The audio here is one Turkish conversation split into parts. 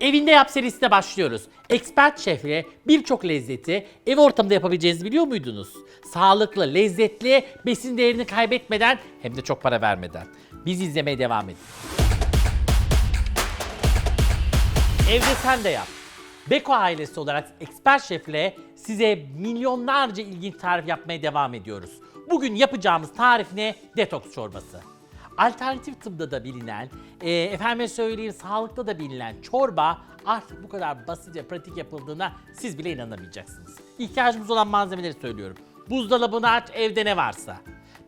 Evinde Yap serisine başlıyoruz. Expert şefle birçok lezzeti ev ortamında yapabileceğinizi biliyor muydunuz? Sağlıklı, lezzetli, besin değerini kaybetmeden hem de çok para vermeden. Biz izlemeye devam edin. Evde sen de yap. Beko ailesi olarak Expert Şef'le size milyonlarca ilginç tarif yapmaya devam ediyoruz. Bugün yapacağımız tarif ne? Detoks çorbası. Alternatif tıbda da bilinen, e, efendime söyleyeyim sağlıkta da bilinen çorba artık bu kadar basit ve pratik yapıldığına siz bile inanamayacaksınız. İhtiyacımız olan malzemeleri söylüyorum. Buzdolabını aç, evde ne varsa.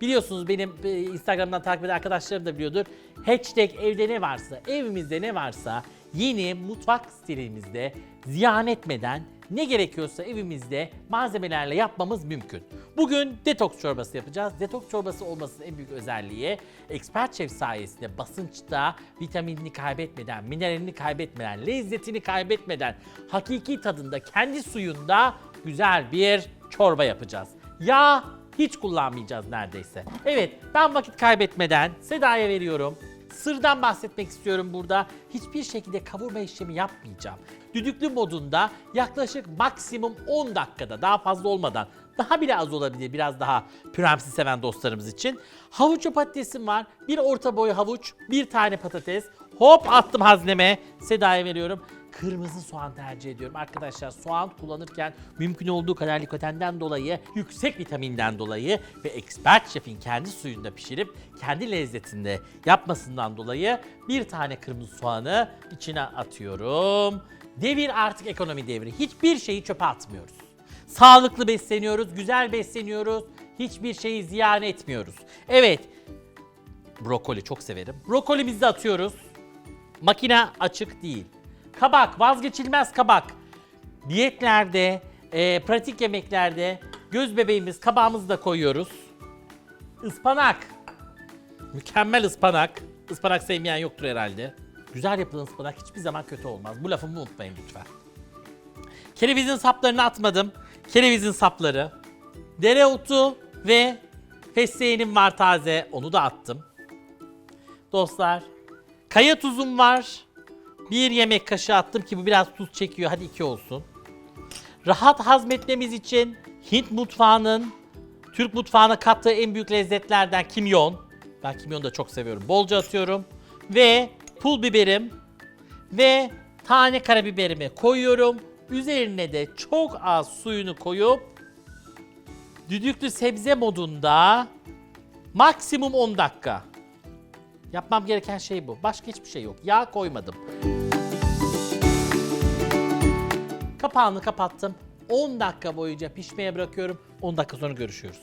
Biliyorsunuz benim e, Instagram'dan takip eden arkadaşlarım da biliyordur. Hashtag evde ne varsa, evimizde ne varsa yeni mutfak stilimizde ziyan etmeden ne gerekiyorsa evimizde malzemelerle yapmamız mümkün. Bugün detoks çorbası yapacağız. Detoks çorbası olmasının en büyük özelliği expert chef sayesinde basınçta vitaminini kaybetmeden, mineralini kaybetmeden, lezzetini kaybetmeden, hakiki tadında kendi suyunda güzel bir çorba yapacağız. Yağ hiç kullanmayacağız neredeyse. Evet ben vakit kaybetmeden Seda'ya veriyorum. Sırdan bahsetmek istiyorum burada. Hiçbir şekilde kavurma işlemi yapmayacağım. Düdüklü modunda yaklaşık maksimum 10 dakikada daha fazla olmadan daha bile az olabilir biraz daha püremsi seven dostlarımız için. Havuç patatesim var. Bir orta boy havuç, bir tane patates. Hop attım hazneme. Seda'ya veriyorum. Kırmızı soğan tercih ediyorum. Arkadaşlar soğan kullanırken mümkün olduğu kadar likotenden dolayı, yüksek vitaminden dolayı ve expert şefin kendi suyunda pişirip kendi lezzetinde yapmasından dolayı bir tane kırmızı soğanı içine atıyorum. Devir artık ekonomi devri. Hiçbir şeyi çöpe atmıyoruz. Sağlıklı besleniyoruz, güzel besleniyoruz. Hiçbir şeyi ziyan etmiyoruz. Evet, brokoli çok severim. Brokolimizi de atıyoruz. Makine açık değil. Kabak, vazgeçilmez kabak. Diyetlerde, e, pratik yemeklerde göz bebeğimiz kabağımızı da koyuyoruz. Ispanak. Mükemmel ıspanak. Ispanak sevmeyen yoktur herhalde. Güzel yapılan ıspanak hiçbir zaman kötü olmaz. Bu lafımı unutmayın lütfen. Kerevizin saplarını atmadım. Kerevizin sapları. Dereotu ve fesleğenim var taze. Onu da attım. Dostlar, kaya tuzum var. Bir yemek kaşığı attım ki bu biraz tuz çekiyor. Hadi iki olsun. Rahat hazmetmemiz için Hint mutfağının Türk mutfağına kattığı en büyük lezzetlerden kimyon. Ben kimyonu da çok seviyorum. Bolca atıyorum. Ve pul biberim ve tane karabiberimi koyuyorum. Üzerine de çok az suyunu koyup düdüklü sebze modunda maksimum 10 dakika. Yapmam gereken şey bu. Başka hiçbir şey yok. Yağ koymadım. Kapağını kapattım. 10 dakika boyunca pişmeye bırakıyorum. 10 dakika sonra görüşüyoruz.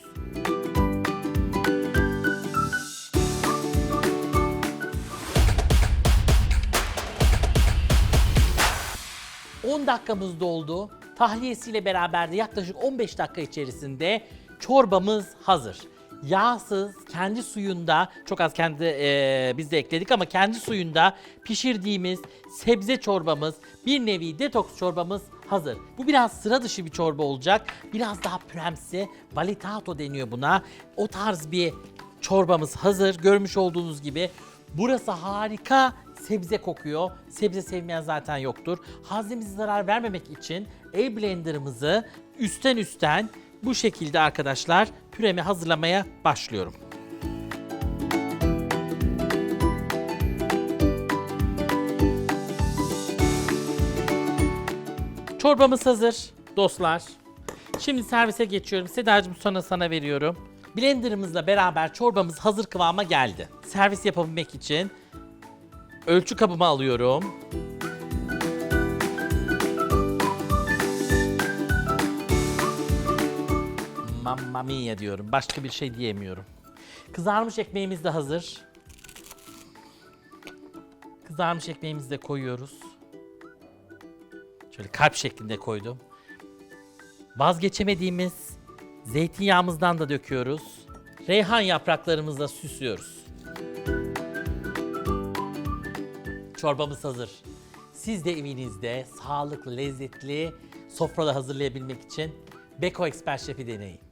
...10 dakikamız doldu. Tahliyesiyle beraber de yaklaşık 15 dakika içerisinde çorbamız hazır. Yağsız, kendi suyunda, çok az kendi eee, biz de ekledik ama kendi suyunda pişirdiğimiz sebze çorbamız, bir nevi detoks çorbamız hazır. Bu biraz sıra dışı bir çorba olacak. Biraz daha püremsi, valitato deniyor buna. O tarz bir çorbamız hazır. Görmüş olduğunuz gibi burası harika sebze kokuyor. Sebze sevmeyen zaten yoktur. Haznemize zarar vermemek için el blenderımızı üstten üstten bu şekilde arkadaşlar püremi hazırlamaya başlıyorum. Çorbamız hazır dostlar. Şimdi servise geçiyorum. Sedacığım sonra sana veriyorum. Blenderımızla beraber çorbamız hazır kıvama geldi. Servis yapabilmek için ölçü kabımı alıyorum. Mamma mia diyorum. Başka bir şey diyemiyorum. Kızarmış ekmeğimiz de hazır. Kızarmış ekmeğimizi de koyuyoruz. Şöyle kalp şeklinde koydum. Vazgeçemediğimiz zeytinyağımızdan da döküyoruz. Reyhan yapraklarımızla süslüyoruz. Çorbamız hazır. Siz de evinizde sağlıklı, lezzetli sofrada hazırlayabilmek için Beko Expert Şef'i deneyin.